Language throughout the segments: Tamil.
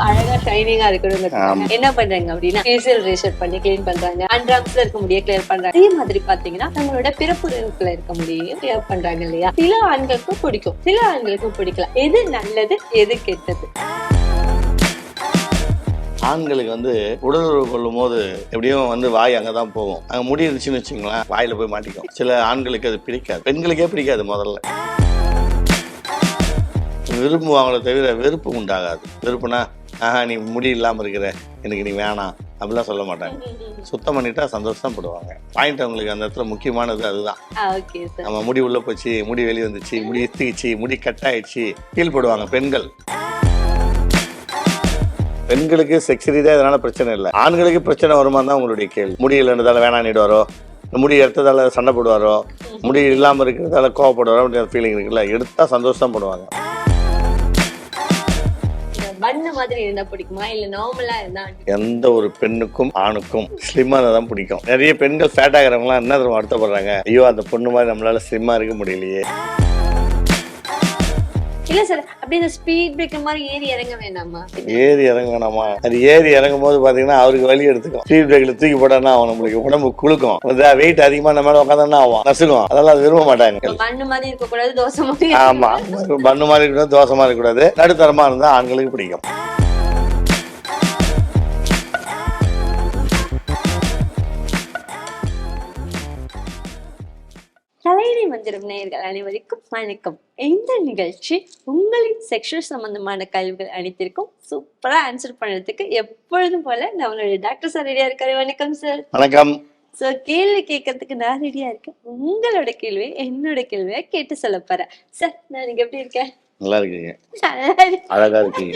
அழகா ஷைனிங்கா இருக்கணும். என்ன பண்றாங்க அப்படின்னா ஃபேஷியல் ரேஷர் பண்ணி க்ளீன் பண்றாங்க. அண்ட்ராம்ஸ்ல இருக்க முடிய கிளியர் பண்றாங்க. அதே மாதிரி பாத்தீங்கன்னா நம்மளோட பிறப்புறுப்புல இருக்க முடியும். கிளியர் பண்றாங்க இல்லையா? சில ஆண்களுக்கு பிடிக்கும். சில ஆண்களுக்கு பிடிக்கல. எது நல்லது எது கெட்டது? ஆண்களுக்கு வந்து உடல் உறவு கொள்ளும் போது எப்படியும் வந்து வாய் அங்கே தான் போகும். அங்கே முடி இருந்துச்சுன்னு வச்சுங்களேன் வாயில போய் மாட்டிக்கும். சில ஆண்களுக்கு அது பிடிக்காது. பெண்களுக்கே பிடிக்காது முதல்ல. விரும்புவாங்களே தவிர வெறுப்பு உண்டாகாது. வெறுப்புனா ஆஹா நீ முடி இல்லாமல் இருக்கிற. எனக்கு நீ வேணாம். அப்படிலாம் சொல்ல மாட்டாங்க. சுத்தம் பண்ணிட்டா சந்தோஷம் படுவாங்க. பாயிண்ட் அவங்களுக்கு அந்த இடத்துல முக்கியமானது அதுதான். நம்ம முடி உள்ள போச்சு முடி வெளியே வந்துச்சு முடி எத்திக்கிச்சு முடி கட் ஆயிடுச்சு ஃபீல் படுவாங்க பெண்கள். பெண்களுக்கு செக்ஸரி தான் இதனால பிரச்சனை இல்லை. ஆண்களுக்கு பிரச்சனை வருமா தான் உங்களுடைய கேள்வி. முடி இல்லைன்றதால வேணான்னிடுவாரோ முடி எடுத்ததால சண்டை போடுவாரோ? முடி இல்லாமல் இருக்கிறதால கோவப்படுவாரோ? அப்படின்ற ஃபீலிங் இருக்குல்ல. எடுத்தா சந்தோஷம் படுவாங்க. பண்ண மாதிரி இருந்தா பிடிக்குமா? இல்ல நார்மலா இருந்தா எந்த ஒரு பெண்ணுக்கும் ஆணுக்கும் ஸ்லிம்மா தான் பிடிக்கும். நிறைய பெண்கள் ஃபேட் ஆகிறவங்களாம் என்ன தெரியுமா வருத்தப்படுறாங்க? ஐயோ அந்த பொண்ணு மாதிரி நம்மளால ஸ்லிம்மா இருக்க முடியலையே. இல்ல சார் அப்படி இந்த ஸ்பீட் பிரேக்கர் மாதிரி ஏறி இறங்க வேணாமா? ஏறி இறங்க வேணாமா அது ஏறி இறங்கும் போது பாத்தீங்கன்னா அவருக்கு வலி எடுத்துக்கும். ஸ்பீட் பிரேக்ல தூக்கி போட்டான்னா அவன் நம்மளுக்கு உடம்பு குளுக்கும் வெயிட் அதிகமா நம்ம மேல உட்காந்தான்னா ஆகும் நசுக்கும் அதெல்லாம் அது விரும்ப மாட்டாங்க. மண்ணு மாதிரி இருக்க கூடாது தோசை மாதிரி ஆமா. பண்ணு மாதிரி இருக்கக்கூடாது தோசை மாதிரி இருக்கக்கூடாது. நடுத்தரமா இருந்தா ஆண்களுக்கு பிடிக்கும். மந்திரம் நேயர்கள் அனைவருக்கும் வணக்கம். இந்த நிகழ்ச்சி உங்களின் செக்ஷுவல் சம்பந்தமான கல்விகள் அனைத்திற்கும் சூப்பரா ஆன்சர் பண்றதுக்கு எப்பொழுதும் போல நம்மளுடைய டாக்டர் சார் ரெடியா இருக்காரு. வணக்கம் சார் வணக்கம். சோ கேள்வி கேட்கறதுக்கு நான் ரெடியா இருக்கேன். உங்களோட கேள்வி என்னோட கேள்வியை கேட்டு சொல்ல போறேன். சார் நான் இங்க எப்படி இருக்கேன் நல்லா இருக்கீங்க. அழகா இருக்கீங்க.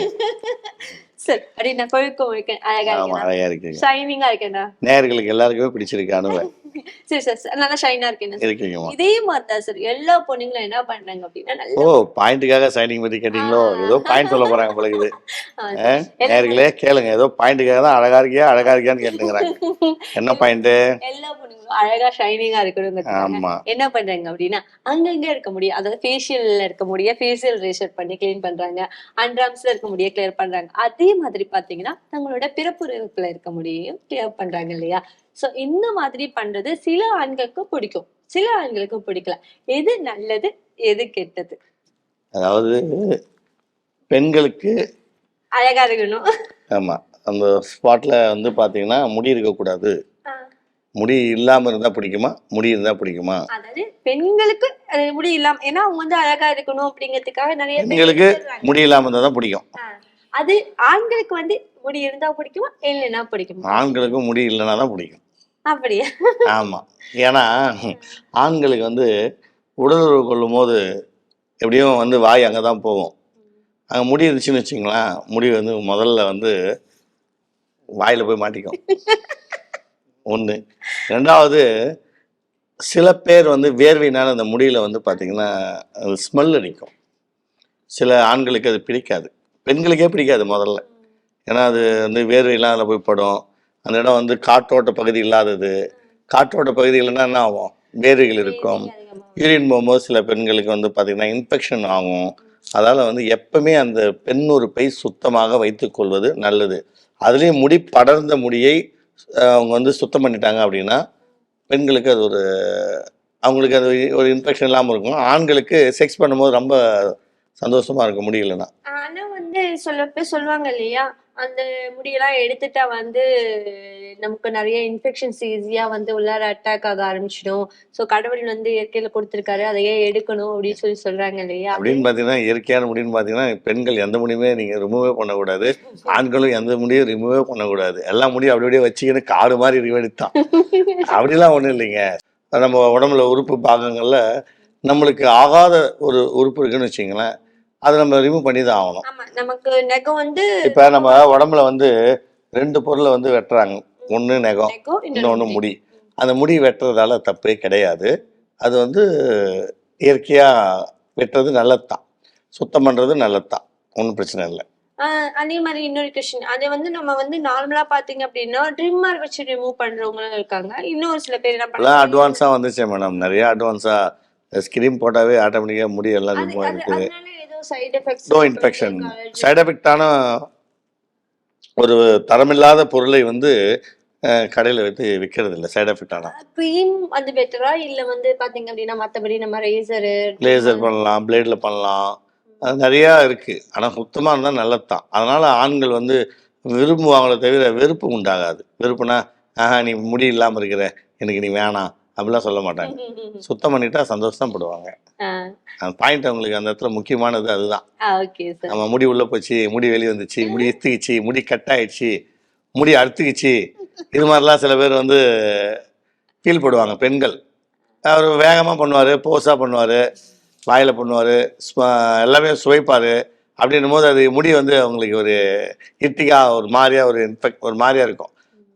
சார் அப்படி நான் கொழுக்கம் இருக்கேன் அழகா ஆமா இருக்கேன்? அழகா இருக்கீங்க. ஷைனிங்கா இருக்கேனா? நேயர்களுக்கு எல்லாருக்குமே பிடிச்சிருக்கு அணுவை. சரி சார் நல்லா ஷைனா இருக்கேன்? இருக்கீங்கம்மா. இதே மாதிரி தான் சார் எல்லா பொண்ணுங்களும் என்ன பண்றாங்க அப்படின்னா ஓ நல்ல பாயிண்ட்டுக்காக சைனிங் பத்தி கேட்டீங்களோ? ஏதோ பாயிண்ட் சொல்ல போறாங்க போல ஆ, நேயர்களே கேளுங்க. ஏதோ பாயிண்ட்டுக்காக தான் அழகா இருக்கியா அழகா இருக்கியான்னு கேட்டுங்கிறாங்க என்ன பாயிண்ட் எல்லா பொண்ணுங்களும் அழகா ஷைனிங்கா இருக்கணும் ஆமா. என்ன பண்றாங்க அப்படின்னா அங்கங்க இருக்க முடியும் அதாவது ஃபேஷியல்ல இருக்க முடிய ஃபேஷியல் ரேஷர் பண்ணி க்ளீன் பண்றாங்க. அண்ட்ராம்ஸ்ல இருக்க முடிய கிளியர் பண்றாங்க. அதே மாதிரி பாத்தீங்கன்னா தங்களோட பிறப்புறுப்புல இருக்க முடியும் கிளியர் பண்றாங்க இல்லையா? சோ இந்த மாதிரி பண்றது சில ஆண்களுக்கு பிடிக்கும். சில ஆண்களுக்கு பிடிக்கல. எது நல்லது எது கெட்டது? அதாவது பெண்களுக்கு அழகா இருக்கணும். ஆமா. அந்த ஸ்பாட்ல வந்து பாத்தீங்கன்னா முடி இருக்கக்கூடாது. ஆ, முடி இல்லாம இருந்தா பிடிக்குமா? முடி இருந்தா பிடிக்குமா? அதாவது பெண்களுக்கு முடி இல்லாம ஏன்னா அவங்க வந்து அழகா இருக்கணும் அப்படிங்கிறதுக்காக நிறைய பெண்களுக்கு. முடி இல்லாம இருந்தா தான் பிடிக்கும். அது ஆண்களுக்கு வந்து முடி இருந்தா பிடிக்குமா? இல்லைன்னா பிடிக்குமா? ஆண்களுக்கும் முடி இல்லைன்னா தான் பிடிக்கும். அப்படியா? ஆமா. ஏன்னா ஆண்களுக்கு வந்து உடல் உறவு கொள்ளும் போது எப்படியும் வந்து வாய் அங்கே தான் போகும். அங்கே முடி இருந்துச்சுன்னு வச்சுங்களேன் முடி வந்து முதல்ல வந்து வாயில போய் மாட்டிக்கும். ஒன்று ரெண்டாவது சில பேர் வந்து வேர்வினால் அந்த முடியில் வந்து பார்த்திங்கன்னா ஸ்மெல் அடிக்கும். சில ஆண்களுக்கு அது பிடிக்காது. பெண்களுக்கே பிடிக்காது முதல்ல. ஏன்னா அது வந்து வேர்வையெல்லாம் அதில் போய் படும். அந்த இடம் வந்து காற்றோட்ட பகுதி இல்லாதது. காற்றோட்ட பகுதி இல்லைன்னா என்ன ஆகும்? வேர்வைகள் இருக்கும். யூரின் போகும்போது சில பெண்களுக்கு வந்து பார்த்திங்கன்னா இன்ஃபெக்ஷன் ஆகும். அதால் வந்து எப்பவுமே அந்த பெண் உறுப்பை சுத்தமாக வைத்துக்கொள்வது நல்லது. அதுலேயும் முடி படர்ந்த முடியை அவங்க வந்து சுத்தம் பண்ணிட்டாங்க அப்படின்னா பெண்களுக்கு அது ஒரு அவங்களுக்கு அது ஒரு இன்ஃபெக்ஷன் இல்லாமல் இருக்கும். ஆண்களுக்கு செக்ஸ் பண்ணும்போது ரொம்ப சந்தோஷமாக இருக்கும் முடியலன்னா. ஆனா வந்து சொல்ல சொல்லுவாங்க இல்லையா? அந்த முடியெல்லாம் எடுத்துட்டா வந்து நமக்கு நிறைய இன்ஃபெக்ஷன்ஸ் ஈஸியா வந்து உள்ளார அட்டாக் ஆக ஆரம்பிச்சிடும். சோ கடவுள் வந்து இயற்கையில கொடுத்திருக்காரு அதையே எடுக்கணும் அப்படின்னு சொல்லி சொல்றாங்க இல்லையா? அப்படின்னு பார்த்தீங்கன்னா இயற்கையான முடின்னு பார்த்தீங்கன்னா பெண்கள் எந்த முடியுமே நீங்கள் ரிமூவே பண்ணக்கூடாது. ஆண்களும் எந்த முடியும் ரிமூவே பண்ணக்கூடாது. எல்லா முடியும் அப்படி அப்படியே வச்சுக்கின்னு காடு மாதிரி ரிவெடித்தான் அப்படிலாம் ஒன்றும் இல்லைங்க. நம்ம உடம்புல உறுப்பு பாகங்களில் நம்மளுக்கு ஆகாத ஒரு உறுப்பு இருக்குன்னு வச்சிங்களேன் அதை நம்ம ரிமூவ் பண்ணி தான் ஆகணும் நமக்கு நெகம் வந்து இப்போ நம்ம உடம்புல வந்து ரெண்டு பொருளை வந்து வெட்டுறாங்க. ஒன்று நெகம் இன்னொன்று முடி. அந்த முடி வெட்டுறதால தப்பே கிடையாது. அது வந்து இயற்கையாக வெட்டுறது நல்லது தான் சுத்தம் பண்ணுறது நல்லது தான் ஒன்றும் பிரச்சனை இல்லை. அதே மாதிரி இன்னொரு கொஸ்டின் அதை வந்து நம்ம வந்து நார்மலா பாத்தீங்க அப்படின்னா ட்ரிம்மர் வச்சு ரிமூவ் பண்றவங்களும் இருக்காங்க. இன்னொரு சில பேர் என்ன பண்றாங்க அட்வான்ஸாக வந்துச்சே மேடம் நிறைய அட்வான்ஸாக ஸ்கிரீம் போட்டாவே ஆட்டோமேட்டிக்காக முடி எல்லாம் அது ரிமூவ் அது நோ இன்ஃபெக்ஷன் சைடு எஃபெக்டான ஒரு தரமில்லாத பொருளை வந்து கடையில் வைத்து விற்கிறது இல்லை சைடு எஃபெக்ட் ஆனால் க்ரீம் வந்து பெட்டரா இல்ல வந்து பாத்தீங்க அப்படின்னா மத்தபடி நம்ம ரேசரு லேசர் பண்ணலாம் பிளேடில் பண்ணலாம். அது நிறையா இருக்குது ஆனால் சுத்தமாக இருந்தால் நல்லது தான் அதனால் ஆண்கள் வந்து விரும்புவாங்களே தவிர வெறுப்பு உண்டாகாது. வெறுப்புனா ஆஹா நீ முடி இல்லாமல் இருக்கிற. எனக்கு நீ வேணாம். அப்படிலாம் சொல்ல மாட்டாங்க. சுத்தம் பண்ணிட்டா சந்தோஷம் படுவாங்க. அந்த பாயிண்ட் அவங்களுக்கு அந்த இடத்துல முக்கியமானது அதுதான். நம்ம முடி உள்ளே போச்சு முடி வெளியே வந்துச்சு முடி இத்துக்குச்சு முடி கட் ஆயிடுச்சு முடி அறுத்துக்குச்சு. இது மாதிரிலாம் சில பேர் வந்து ஃபீல் பண்ணுவாங்க பெண்கள். அவர் வேகமாக பண்ணுவார் போஸாக பண்ணுவார் வாயில் பண்ணுவார் எல்லாமே சுவைப்பார். அப்படின்னும் போது அது முடி வந்து அவங்களுக்கு ஒரு இட்டிகா ஒரு மாதிரியா ஒரு இன்ஃபெக்ட் ஒரு மாதிரியா இருக்கும்.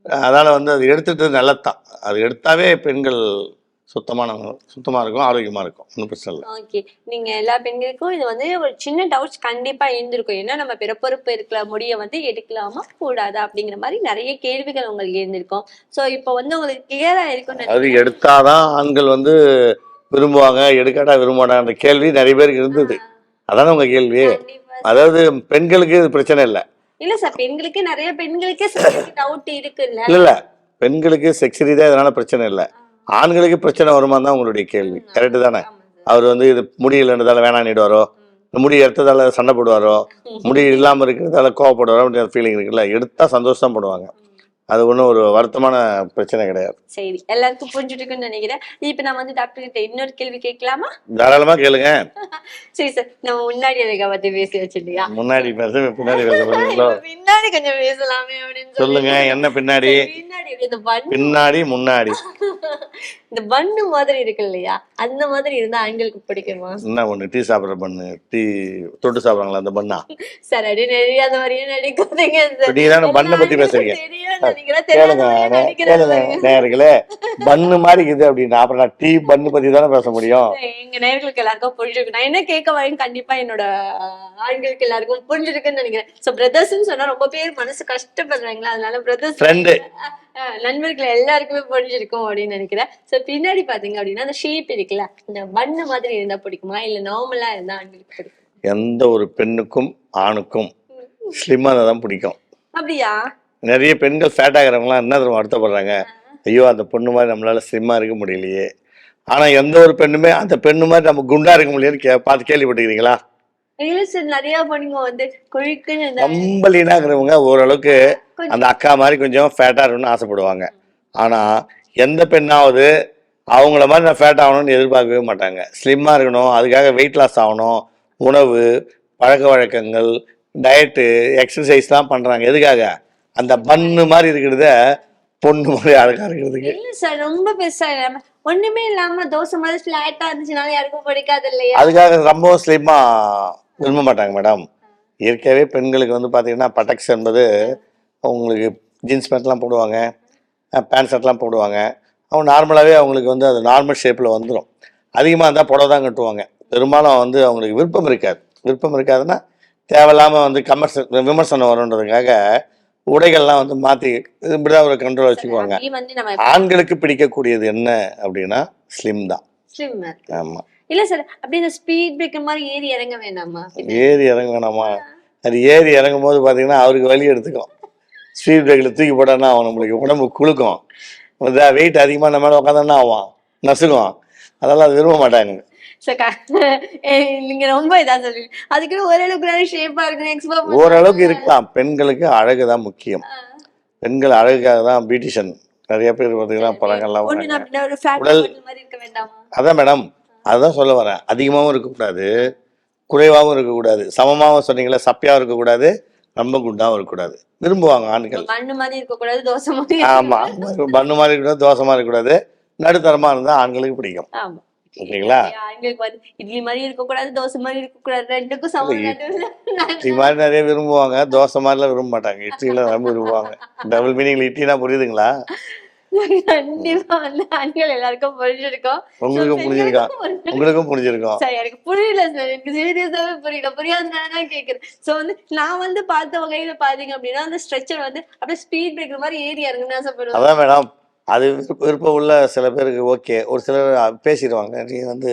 அதனால் வந்து அது எடுத்துட்டு நல்லது தான் அது எடுத்தாவே பெண்கள் சுத்தமான சுத்தமாக இருக்கும் ஆரோக்கியமாக இருக்கும். ஒன்றும் பிரச்சனை இல்லை. ஓகே நீங்க எல்லா பெண்களுக்கும் இது வந்து ஒரு சின்ன டவுட்ஸ் கண்டிப்பா இருந்திருக்கும். ஏன்னா நம்ம பிறப்பொறுப்பு இருக்கிற முடிய வந்து எடுக்கலாமா கூடாதா அப்படிங்கிற மாதிரி நிறைய கேள்விகள் உங்களுக்கு இருந்திருக்கும். சோ இப்போ வந்து உங்களுக்கு கிளியரா இருக்கும்னு அது நினைக்கிறேன். எடுத்தாதான் ஆண்கள் வந்து விரும்புவாங்க எடுக்காட்டா விரும்ப மாட்டாங்க அந்த கேள்வி நிறைய பேருக்கு இருந்தது. அதானே உங்க கேள்வி? அதாவது பெண்களுக்கு இது பிரச்சனை இல்லை. இல்ல சார் பெண்களுக்கு நிறைய பெண்களுக்கே டவுட் இருக்குல்ல? இல்ல இல்ல. பெண்களுக்கு செக்ஸ் ரீதியா இதனால பிரச்சனை இல்லை. ஆண்களுக்கு பிரச்சனை வருமா தான் உங்களுடைய கேள்வி. கரெக்டு தானே. அவர் வந்து இது முடியலன்றதால வேணான்னிடுவாரோ முடி எடுத்ததால சண்டை போடுவாரோ? முடி இல்லாம இருக்கிறதால கோவப்படுவாரோ? அப்படின்ற ஃபீலிங் இருக்குல்ல. எடுத்தா சந்தோஷம் படுவாங்க. அது ஒன்றும் ஒரு வருத்தமான பிரச்சனை கிடையாது. சரி எல்லாருக்கும் புரிஞ்சுட்டுக்குன்னு நினைக்கிறேன். இப்ப நான் வந்து டாக்டர் கிட்ட இன்னொரு கேள்வி கேட்கலாமா? தாராளமா கேளுங்க. சரி சார் நம்ம முன்னாடி எனக்கு பத்தி பேசி வச்சிருந்தியா முன்னாடி பேச பின்னாடி பேச போறீங்களோ பின்னாடி கொஞ்சம் பேசலாமே அப்படின்னு சொல்லி சொல்லுங்க என்ன பின்னாடி? பின்னாடி முன்னாடி. இந்த பண்ணு மாதிரி இருக்கு இல்லையா? அந்த மாதிரி இருந்தா ஆண்களுக்கு பிடிக்குமா? என்ன ஒண்ணு டீ சாப்பிட்ற பண்ணு டீ தொட்டு சாப்பிட்றாங்களா அந்த பண்ணா சார் அடி நெறியாத மாதிரியே நடிக்காதீங்க நீங்க தானே பண்ணை பத்தி பேசுறீங்க? தெரியும் நினைக்கிறேன் கேளுங்க தெரியாத நே- கேளுங்க நடிக்கிறேன் நேயர்களே பண்ணு மாதிரி இருக்குது அப்படின்னா அப்புறம் நான் டீ பண்ணு பத்தி தானே பேச முடியும்? எங்க நேர்களுக்கு எல்லாருக்கும் புரிஞ்சிருக்கு நான் என்ன கேட்க வரேன் கண்டிப்பா என்னோட ஆண்களுக்கு எல்லாருக்கும் புரிஞ்சிருக்குன்னு நினைக்கிறேன். சோ பிரதர்ஸ்னு சொன்னா ரொம்ப பேர் மனசு கஷ்டப்படுறாங்களா? அதனால பிரதர்ஸ் ஃப்ரெண்டு நண்பர்கள் எல்லாருக்குமே புரிஞ்சிருக்கும் அப்படின்னு நினைக்கிறேன். சோ பின்னாடி பாத்தீங்க அப்படின்னா அந்த ஷேப் இருக்குல்ல இந்த பண்ணு மாதிரி இருந்தா பிடிக்குமா? இல்ல நார்மலா இருந்தா ஆண்களுக்கு பிடிக்கும்? எந்த ஒரு பெண்ணுக்கும் ஆணுக்கும் ஸ்லிம்மாக தான் பிடிக்கும். அப்படியா? நிறைய பெண்கள் ஃபேட் ஆகிறவங்களாம் என்ன தெரியுமா வருத்தப்படுறாங்க? ஐயோ அந்த பொண்ணு மாதிரி நம்மளால ஸ்லிம்மாக இருக்க முடியலையே. ஆனா எந்த ஒரு பெண்ணுமே அந்த பெண்ணு மாதிரி நம்ம குண்டா இருக்க முடியலன்னு கே பார்த்து சார் நிறைய பொண்ணுங்க வந்து கொழுக்குன்னு ஓரளவுக்கு அந்த அக்கா மாதிரி கொஞ்சம் ஃபேட்டாக இருக்கணும்னு ஆசைப்படுவாங்க. ஆனால் எந்த பெண்ணாவது அவங்கள மாதிரி நான் ஃபேட் ஆகணும்னு எதிர்பார்க்கவே மாட்டாங்க. ஸ்லிம்மாக இருக்கணும் அதுக்காக வெயிட் லாஸ் ஆகணும் உணவு பழக்க வழக்கங்கள் டயட்டு எக்ஸசைஸ்லாம் பண்ணுறாங்க எதுக்காக? அந்த பன்னு மாதிரி இருக்கிறத பொண்ணு மாதிரி அழகாக இருக்கிறதுக்கு. இல்ல சார் ரொம்ப பெருசா இல்லாம ஒண்ணுமே இல்லாம தோசை மாதிரி பிளாட்டா இருந்துச்சுனால யாருக்கும் பிடிக்காது இல்லையா? அதுக்காக ரொம்ப ஸ்லிம்மாக விரும்ப மாட்டாங்க மேடம். இயற்கையாகவே பெண்களுக்கு வந்து பார்த்தீங்கன்னா பட்டக்ஸ் என்பது அவங்களுக்கு ஜீன்ஸ் பேண்ட்லாம் போடுவாங்க பேண்ட் ஷர்ட்லாம் போடுவாங்க. அவங்க நார்மலாகவே அவங்களுக்கு வந்து அது நார்மல் ஷேப்பில் வந்துடும் அதிகமாக இருந்தால் புடவை தான் கட்டுவாங்க. பெரும்பாலும் வந்து அவங்களுக்கு விருப்பம் இருக்காது. விருப்பம் இருக்காதுன்னா தேவையில்லாமல் வந்து கமர்ஸ் விமர்சனம் வருன்றதுக்காக உடைகள்லாம் வந்து மாற்றி இப்படி தான் ஒரு கண்ட்ரோல் வச்சுக்குவாங்க. ஆண்களுக்கு பிடிக்கக்கூடியது என்ன அப்படின்னா ஸ்லிம் தான். ஆமாம் இல்ல சார் அப்படியே இந்த ஸ்பீட் பிரேக்கர் மாதிரி ஏறி இறங்க வேணாமா ஏறி இறங்க வேணாமா? அது ஏறி இறங்கும் போது பார்த்தீங்கன்னா அவருக்கு வலி எடுத்துக்கும். ஸ்பீட் பிரேக்கில் தூக்கி போட்டான்னா அவன் நம்மளுக்கு உடம்பு குளுக்கும் வெயிட் அதிகமாக நம்ம மேலே உட்காந்தான்னா ஆவான் நசுக்கும் அதெல்லாம் அது விரும்ப மாட்டாங்க நீங்க ரொம்ப இதா சொல்லி அதுக்குன்னு ஓரளவுக்கு ஷேப்பா இருக்கு ஓரளவுக்கு இருக்கலாம். பெண்களுக்கு அழகு தான் முக்கியம். பெண்கள் அழகுக்காக தான் பியூட்டிஷியன் நிறைய பேர் பார்த்தீங்கன்னா ஃபேட் உடல்- அதான் மேடம் அதுதான் சொல்ல வரேன். அதிகமாகவும் இருக்கக்கூடாது. குறைவாகவும் இருக்கக்கூடாது. சமமாகவும் சொன்னீங்களே சப்பையாகவும் இருக்கக்கூடாது. ரொம்ப குண்டாகவும் இருக்கக்கூடாது. விரும்புவாங்க ஆண்கள். மண்ணு மாதிரி இருக்க கூடாது தோசை மாதிரி ஆமா. பண்ணு மாதிரி இருக்கக்கூடாது தோசை மாதிரி இருக்கக்கூடாது. நடுத்தரமா இருந்தா ஆண்களுக்கு பிடிக்கும். ஓகேங்களா? வந்து இட்லி மாதிரி இருக்க கூடாது தோசை மாதிரி இருக்க கூடாது ரெண்டுக்கும் சமம் இட்லி மாதிரி நிறைய விரும்புவாங்க. தோசை மாதிரிலாம் விரும்ப மாட்டாங்க. இட்லிலாம் ரொம்ப விரும்புவாங்க. டபுள் மீனிங்ல இட்லினா புரியுதுங்களா? கண்டிப்பா வந்து ஆண்கள் எல்லாருக்கும் புரிஞ்சிருக்கும். உங்களுக்கும் புரிஞ்சிருக்கா. உங்களுக்கும் புரிஞ்சிருக்கும். சார் எனக்கு புரியல சார் எனக்கு சீரியஸாவே புரியல. புரியாதனால தான் கேக்குறேன். சோ வந்து நான் வந்து பார்த்த வகையில பாத்தீங்க அப்படின்னா அந்த ஸ்ட்ரெச்சர் வந்து அப்படியே ஸ்பீட் பிரேக்கர் மாதிரி ஏறி இறங்குன்னு ஆசைப்படுவேன் அதான் மேடம் அது விருப்ப- விருப்பம் உள்ள சில பேருக்கு ஓகே. ஒரு சிலர் பேசிடுவாங்க. நீ வந்து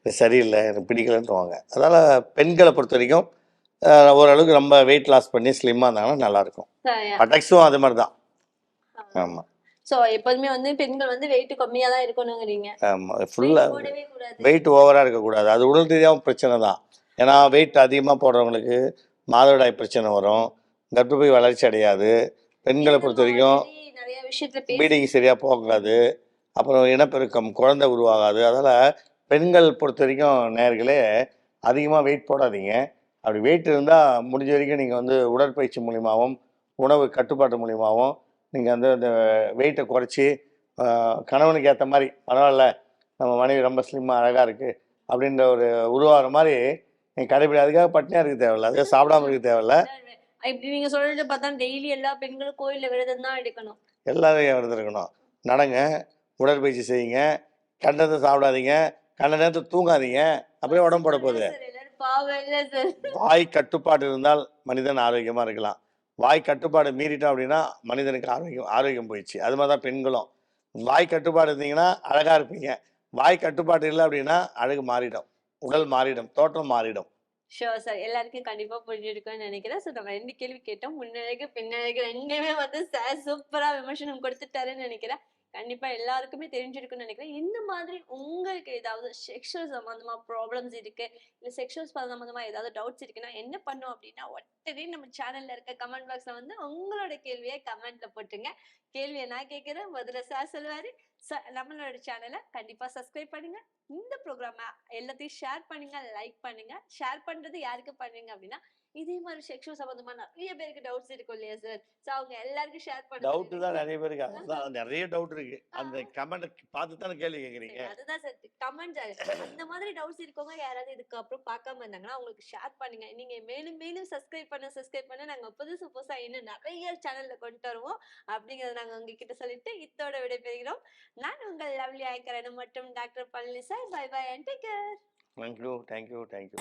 இது சரியில்லை எனக்கு பிடிக்கலன்னுவாங்க அதனால பெண்களை பொறுத்த வரைக்கும் ஓரளவுக்கு ரொம்ப வெயிட் லாஸ் பண்ணி ஸ்லிம்மாக இருந்தாங்கன்னா நல்லாயிருக்கும். பட்டக்ஸும் அது மாதிரி தான். ஆமாம் சோ எப்போதுமே வந்து பெண்கள் வந்து வெயிட் கம்மியா தான் இருக்கணுங்கிறீங்க. ஆமாம் ஃபுல்லாக வெயிட் ஓவராக இருக்கக்கூடாது. அது உடல் ரீதியாகவும் பிரச்சனை தான். ஏன்னா வெயிட் அதிகமாக போடுறவங்களுக்கு மாதவிடாய் பிரச்சனை வரும். கர்ப்பப்பை வளர்ச்சி அடையாது. பெண்களை பொறுத்த வரைக்கும் நிறைய விஷயத்துல பீடிங் சரியாக போகாது அப்புறம் இனப்பெருக்கம் குழந்தை உருவாகாது அதனால் பெண்கள் பொறுத்த வரைக்கும் நேர்களே அதிகமாக வெயிட் போடாதீங்க. அப்படி வெயிட் இருந்தால் முடிஞ்ச வரைக்கும் நீங்கள் வந்து உடற்பயிற்சி மூலியமாகவும் உணவு கட்டுப்பாட்டு மூலியமாகவும் நீங்கள் வந்து அந்த வெயிட்டை குறைச்சி கணவனுக்கு ஏற்ற மாதிரி பரவாயில்ல நம்ம மனைவி ரொம்ப ஸ்லிம்மாக அழகாக இருக்குது அப்படின்ற ஒரு உருவாகிற மாதிரி நீங்கள் கடைபிடி அதுக்காக பட்னியாக இருக்க தேவையில்ல அதுக்காக சாப்பிடாம இருக்க தேவையில்ல. இப்படி நீங்க சொல்றது பார்த்தா டெய்லி எல்லா பெண்களும் கோயில்ல விரதம் தான் எடுக்கணும். எல்லாரும் இருந்திருக்கணும் நடங்க உடற்பயிற்சி செய்யுங்க கண்டதை சாப்பிடாதீங்க கண்ட நேரத்தில் தூங்காதீங்க அப்படியே உடம்பு போட போகுது. வாய் கட்டுப்பாடு இருந்தால் மனிதன் ஆரோக்கியமாக இருக்கலாம். வாய் கட்டுப்பாடு மீறிட்டோம் அப்படின்னா மனிதனுக்கு ஆரோக்கியம் ஆரோக்கியம் போயிடுச்சு. அது மாதிரி தான் பெண்களும். வாய் கட்டுப்பாடு இருந்தீங்கன்னா அழகாக இருப்பீங்க. வாய் கட்டுப்பாடு இல்லை அப்படின்னா அழகு மாறிடும். உடல் மாறிடும் தோற்றம் மாறிடும். ஷோர் சார் எல்லாருக்கும் கண்டிப்பா புரிஞ்சிருக்கும்னு நினைக்கிறேன். ஸோ நம்ம ரெண்டு கேள்வி கேட்டோம். முன்னழகு பின்னழகு ரெண்டுமே வந்து சார் சூப்பரா விமர்சனம் கொடுத்துட்டாருன்னு நினைக்கிறேன். கண்டிப்பா எல்லாருக்குமே தெரிஞ்சிருக்கும்னு நினைக்கிறேன். இந்த மாதிரி உங்களுக்கு ஏதாவது செக்ஷுவல் சம்பந்தமா ப்ராப்ளம்ஸ் இருக்கு? இல்ல செக்ஷுவல் சம்பந்தமா ஏதாவது டவுட்ஸ் இருக்குன்னா என்ன பண்ணும் அப்படின்னா உடனே நம்ம சேனல்ல இருக்க கமெண்ட் பாக்ஸ்ல வந்து உங்களோட கேள்வியை கமெண்ட்ல போட்டுங்க கேள்வியை நான் கேட்கிறேன். முதல்ல சார் சொல்லுவாரு. நம்மளோட சேனலை கண்டிப்பா சப்ஸ்கிரைப் பண்ணுங்க. இந்த ப்ரோக்ராம எல்லாத்தையும் ஷேர் பண்ணுங்க லைக் பண்ணுங்க. ஷேர் பண்றது யாருக்கு பண்ணுங்க அப்படின்னா இதே மாதிரி செக்ஷுவல் சம்பந்தமா நிறைய பேருக்கு டவுட்ஸ் இருக்கும் இல்லையா சார் சோ அவங்க எல்லாருக்கும் ஷேர் டவுட் பண்ணுங்க தான் நிறைய பேருக்கு. அதுதான் நிறைய டவுட் இருக்கு. அந்த கமெண்ட் பார்த்து தானே கேள்வி கேட்குறீங்க? அதுதான் சார் கமெண்ட் அந்த மாதிரி டவுட்ஸ் இருக்கவங்க யாராவது இதுக்கு அப்புறம் பார்க்காம இருந்தாங்கன்னா அவங்களுக்கு ஷேர் பண்ணுங்க. நீங்க மேலும் மேலும் சப்ஸ்கிரைப் பண்ண சப்ஸ்கிரைப் பண்ண. நாங்க புதுசு புதுசா இன்னும் நிறைய சேனல்ல கொண்டு வருவோம். அப்படிங்கறத நாங்க உங்ககிட்ட சொல்லிட்டு இத்தோட விடைபெறுகிறோம். நான் உங்கள் லவ்லி ஆங்கரன் மற்றும் doctor Palani sir bye bye and take care thank you thank you thank you